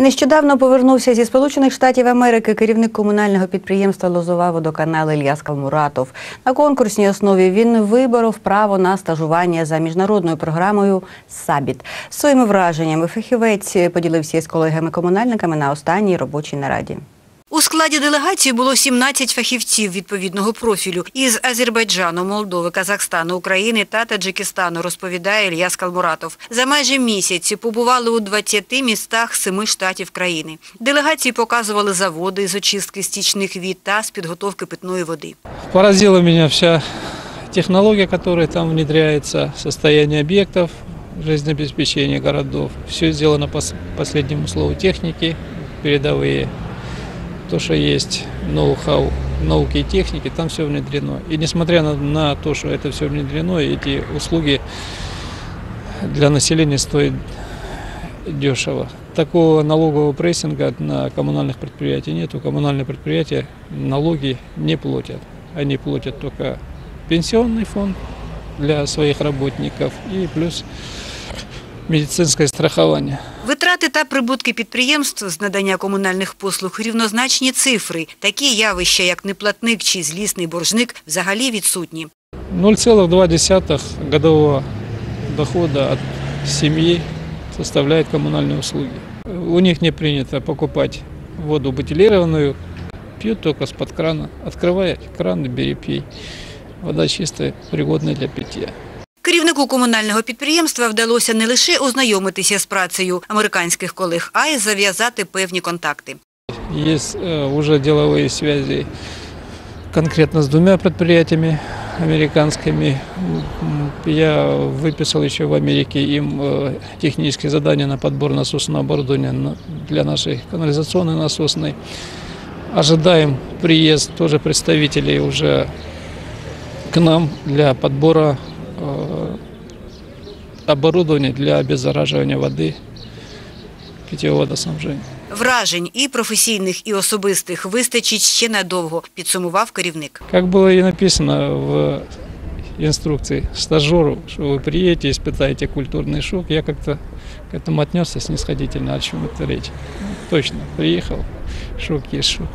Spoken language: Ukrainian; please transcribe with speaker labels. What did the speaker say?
Speaker 1: Нещодавно повернувся зі Сполучених Штатів Америки керівник комунального підприємства Лозова водоканал Ільяс Калмуратов. На конкурсній основі він виборов право на стажування за міжнародною програмою Сабіт. Своїми враженнями фахівець поділився із колегами-комунальниками на останній робочій нараді. У складі делегації було 17 фахівців відповідного профілю із Азербайджану, Молдови, Казахстану, України та Таджикистану, розповідає Ільяс Калмуратов. За майже місяць побували у 20 містах семи штатів країни. Делегації показували заводи з очистки стічних від та з підготовки питної води.
Speaker 2: Поразила меня вся технология, которая там внедряется, состояние объектов, жизнеобеспечение городов. Все сделано по последнему слову техники, передовые. То, что есть ноу-хау науки и техники, там все внедрено. И несмотря на, на то, что это все внедрено, эти услуги для населения стоят дешево. Такого налогового прессинга на коммунальных предприятиях нет. Коммунальные предприятия налоги не платят. Они платят только пенсионный фонд для своих работников и плюс медицинское страхование.
Speaker 1: Витрати та прибутки підприємств з надання комунальних послуг рівнозначні цифри. Такі явища, як неплатник чи злісний боржник, взагалі відсутні.
Speaker 2: 0,2 годового дохода от семьи составляет коммунальные услуги. У них не принято покупать воду бутилированную, пьют только с-под крана. Открывай кран бери пей. Вода чистая, пригодная для питья.
Speaker 1: Керівнику комунального підприємства вдалося не лише ознайомитися з працею американських колег, а й зав'язати певні контакти.
Speaker 2: Есть э, уже деловые связи конкретно с двумя предприятиями американскими. М, Я выписал еще в Америке им э, технические задания на подбор насосного оборудования на- для нашей канализационной насосной. Ожидаем приезд тоже представителей уже к нам для подбора э, оборудования для обеззараживания воды питьевого водоснабжения.
Speaker 1: Вражень і професійних, і особистих вистачить ще надовго, підсумував керівник.
Speaker 2: Как было и написано в инструкции стажеру, что вы приедете, испытаете культурный шок, я как-то к этому отнесся снисходительно, о чем это речь. Ну, Точно, приехал, шок есть шок.